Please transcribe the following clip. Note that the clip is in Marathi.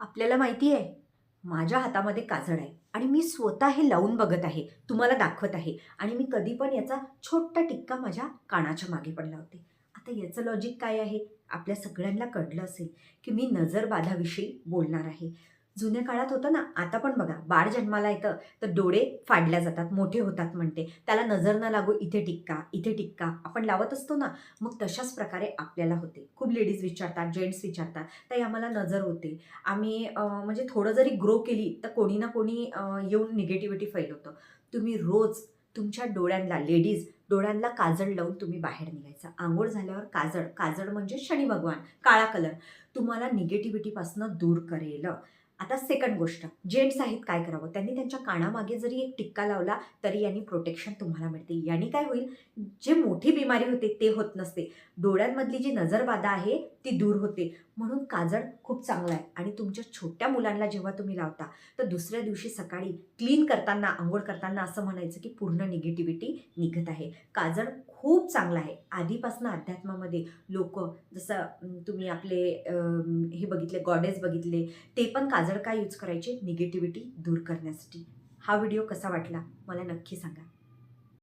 आपल्याला माहिती आहे माझ्या हातामध्ये काजळ आहे आणि मी स्वतः हे लावून बघत आहे तुम्हाला दाखवत आहे आणि मी कधी पण याचा छोटा टिक्का माझ्या कानाच्या मागे पण लावते आता याचं लॉजिक काय आहे? आपल्या सगळ्यांना कळलं असेल की मी नजरबाधाविषयी बोलणार आहे. जुन्या काळात होतं ना आता पण बघा बाळ जन्माला येतं तर डोळे फाडल्या जातात मोठे होतात म्हणते. त्याला नजर न लागू इथे टिक्का इथे टिक्का आपण लावत असतो ना मग तशाच प्रकारे आपल्याला होते. खूप लेडीज विचारतात जेंट्स विचारतात ताई आम्हाला नजर होते. आम्ही म्हणजे थोडं जरी ग्रो केली तर कोणी ना कोणी येऊन निगेटिव्हिटी फैलवतं तुम्ही रोज तुमच्या डोळ्यांना लेडीज डोळ्यांना काजळ लावून तुम्ही बाहेर निघायचं. आंघोळ झाल्यावर काजळ काजळ म्हणजे शनी भगवान काळा कलर. तुम्हाला निगेटिव्हिटीपासून दूर करेल. आता सेकंड गोष्ट. जेंट्स आहेत काय करावं? त्यांनी त्यांच्या कानामागे जरी एक टिक्का लावला तरी यांनी प्रोटेक्शन तुम्हाला मिळते. यांनी काय होईल? जे मोठी बिमारी होते ते होत नसते. डोळ्यांमधली जी नजरबाधा आहे ती दूर होते. म्हणून काजळ खूप चांगला आहे. आणि तुमच्या छोट्या मुलांना जेव्हा तुम्ही लावता तर दुसऱ्या दिवशी सकाळी क्लीन करताना आंघोळ करताना असं म्हणायचं की पूर्ण निगेटिव्हिटी निघत आहे. काजळ खूप चांगला आहे. आधीपासून अध्यात्मामध्ये लोक जसं तुम्ही आपले हे बघितले गॉडेस बघितले ते पण काजळ काय यूज करायचे? निगेटिव्हिटी दूर करण्यासाठी. हा व्हिडिओ कसा वाटला? मला नक्की सांगा.